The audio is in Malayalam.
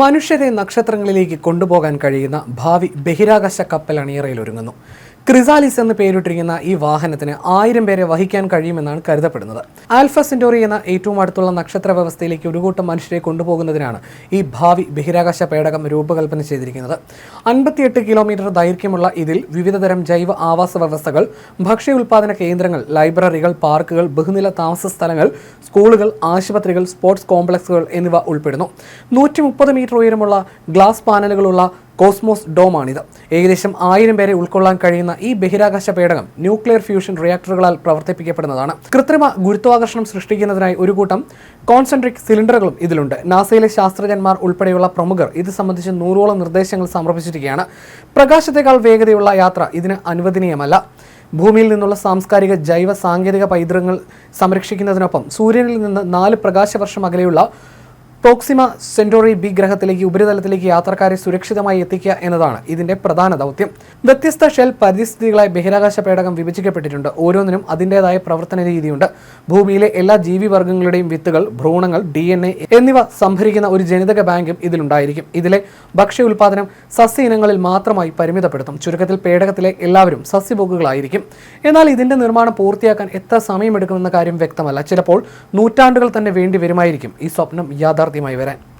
മനുഷ്യരെ നക്ഷത്രങ്ങളിലേക്ക് കൊണ്ടുപോകാൻ കഴിയുന്ന ഭാവി ബഹിരാകാശ കപ്പൽ അണിയറയിൽ ഒരുങ്ങുന്നു. ക്രിസാലിസ് എന്ന് പേരിട്ടിരിക്കുന്ന ഈ വാഹനത്തിന് ആയിരം പേരെ വഹിക്കാൻ കഴിയുമെന്നാണ് കരുതപ്പെടുന്നത്. ആൽഫ സെന്റോറി എന്ന ഏറ്റവും അടുത്തുള്ള നക്ഷത്ര വ്യവസ്ഥയിലേക്ക് ഒരു കൂട്ടം മനുഷ്യരെ കൊണ്ടുപോകുന്നതിനാണ് ഈ ഭാവി ബഹിരാകാശ പേടകം രൂപകൽപ്പന ചെയ്തിരിക്കുന്നത്. അൻപത്തിയെട്ട് കിലോമീറ്റർ ദൈർഘ്യമുള്ള ഇതിൽ വിവിധതരം ജൈവ ആവാസ വ്യവസ്ഥകൾ ഭക്ഷ്യ ഉൽപാദന കേന്ദ്രങ്ങൾ ലൈബ്രറികൾ പാർക്കുകൾ ബഹുനില താമസ സ്ഥലങ്ങൾ സ്കൂളുകൾ ആശുപത്രികൾ സ്പോർട്സ് കോംപ്ലക്സുകൾ എന്നിവ ഉൾപ്പെടുന്നു. നൂറ്റി മീറ്റർ ഉയരമുള്ള ഗ്ലാസ് പാനലുകളുള്ള കോസ്മോസ് ഡോമാണിത്. ഏകദേശം ആയിരം പേരെ ഉൾക്കൊള്ളാൻ കഴിയുന്ന ഈ ബഹിരാകാശ പേടകം ന്യൂക്ലിയർ ഫ്യൂഷൻ റിയാക്ടറുകളാൽ പ്രവർത്തിപ്പിക്കപ്പെടുന്നതാണ്. കൃത്രിമ ഗുരുത്വാകർഷണം സൃഷ്ടിക്കുന്നതിനായി ഒരു കൂട്ടം കോൺസെൻട്രിക് സിലിണ്ടറുകളും ഇതിലുണ്ട്. നാസയിലെ ശാസ്ത്രജ്ഞന്മാർ ഉൾപ്പെടെയുള്ള പ്രമുഖർ ഇത് സംബന്ധിച്ച് നൂറോളം നിർദ്ദേശങ്ങൾ സമർപ്പിച്ചിരിക്കുകയാണ്. പ്രകാശത്തേക്കാൾ വേഗതയുള്ള യാത്ര ഇതിന് അനുവദനീയമല്ല. ഭൂമിയിൽ നിന്നുള്ള സാംസ്കാരിക ജൈവ സാങ്കേതിക പൈതൃകങ്ങൾ സംരക്ഷിക്കുന്നതിനൊപ്പം സൂര്യനിൽ നിന്ന് നാല് പ്രകാശവർഷം അകലെയുള്ള പ്രോക്സിമ സെന്റോറി ബി ഗ്രഹത്തിലേക്ക് ഉപരിതലത്തിലേക്ക് യാത്രക്കാരെ സുരക്ഷിതമായി എത്തിക്കുക എന്നതാണ് ഇതിന്റെ പ്രധാന ദൗത്യം. വ്യത്യസ്ത ഷെൽ പരിസ്ഥിതികളായി ബഹിരാകാശ പേടകം വിഭജിക്കപ്പെട്ടിട്ടുണ്ട്. ഓരോന്നിനും അതിന്റെതായ പ്രവർത്തന രീതിയുണ്ട്. ഭൂമിയിലെ എല്ലാ ജീവിവർഗങ്ങളുടെയും വിത്തുകൾ ഭ്രൂണങ്ങൾ ഡി എന്നിവ സംഭരിക്കുന്ന ഒരു ജനിതക ബാങ്കും ഇതിലുണ്ടായിരിക്കും. ഇതിലെ ഭക്ഷ്യ ഉൽപാദനം സസ്യ ഇനങ്ങളിൽ മാത്രമായി പരിമിതപ്പെടുത്തും. ചുരുക്കത്തിൽ പേടകത്തിലെ എല്ലാവരും സസ്യഭോഗുകളായിരിക്കും. എന്നാൽ ഇതിന്റെ നിർമ്മാണം പൂർത്തിയാക്കാൻ എത്ര സമയമെടുക്കുമെന്ന കാര്യം വ്യക്തമല്ല. ചിലപ്പോൾ നൂറ്റാണ്ടുകൾ തന്നെ വേണ്ടി വരുമായിരിക്കും ഈ സ്വപ്നം യാഥാർത്ഥ്യമായി വരാൻ.